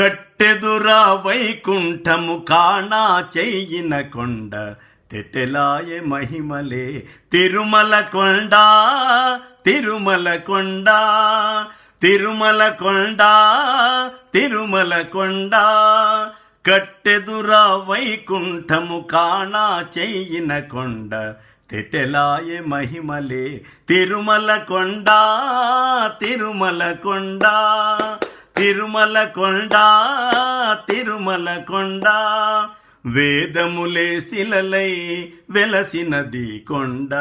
కట్టెదురా వైకుంఠము కాణా చెయ్యిన కొండ తెటెలాయ మహిమలే. తిరుమల కొండ తిరుమల కొండ తిరుమల కొండ తిరుమల కొండ. కట్టెదురా వైకుంఠము కాణా చెయ్యిన కొండ తెటెలాయ మహిమలే. తిరుమల కొండ తిరుమల కొండ. తిరుమల కొండ తిరుమల కొండ వేదములే శిలలై వెలసినది కొండ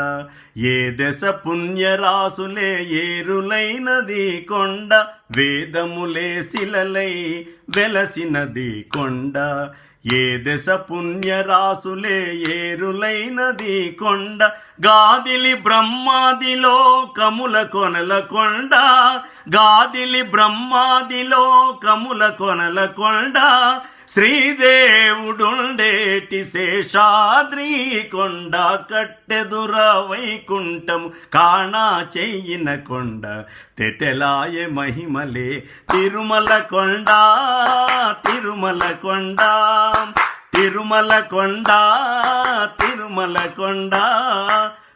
ఏ దశ పుణ్యరాసులే ఏరులైనది కొండ వేదములే శిలలై వెలసినది కొండ ఏ దశ పుణ్యరాసులే ఏరులైనది కొండ గాదిలి బ్రహ్మాదిలో కముల కొనల కొండ గాదిలి బ్రహ్మాదిలో కముల కొనల కొండ శ్రీదేవుడుండేటి శేషాద్రి కొండ కట్టెదుర వైకుంఠం కాణా చెయ్యిన కొండ తెటెలాయ మహిమలే. తిరుమల కొండ తిరుమల కొండ తిరుమల కొండ తిరుమల కొండ.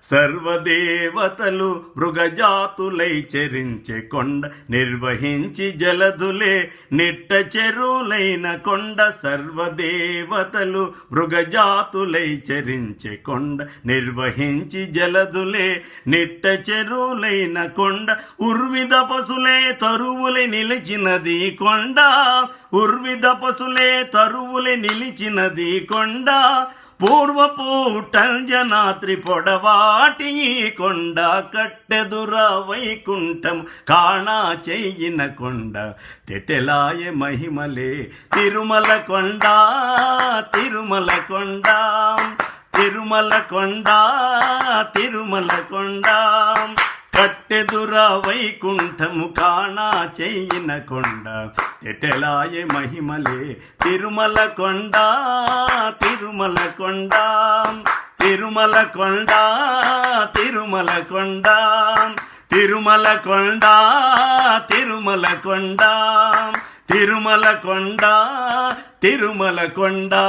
సర్వదేవతలు మృగజాతులై చెరించే కొండ నిర్వహించి జలదులే నిట్ట చెరువులైన కొండ. సర్వదేవతలు మృగజాతులై చెరించే కొండ నిర్వహించి జలదులే నిట్ట చెరువులైన కొండ. ఉర్విద పశులే తరువులే నిలిచినది కొండ. ఉర్విద పశులే తరువులే నిలిచినది కొండ. పూర్వపూటంజనాత్రి పొడవాటి కొండ కట్టెదురా వైకుంఠం కాణా చెయ్యిన కొండ తెటెలాయ మహిమలే తిరుమల కొండ తిరుమల కొండ తిరుమల కొండ తిరుమల కొండ. కట్టెదురా వైకుంఠము కాణా చెయ్యిన కొండ తెటెలాయ మహిమలే తిరుమల కొండ திருமல கொண்டாம் திருமல கொண்டா திருமல கொண்டாம் திருமல கொண்டா திருமல கொண்டாம் திருமல கொண்டா திருமல கொண்டா.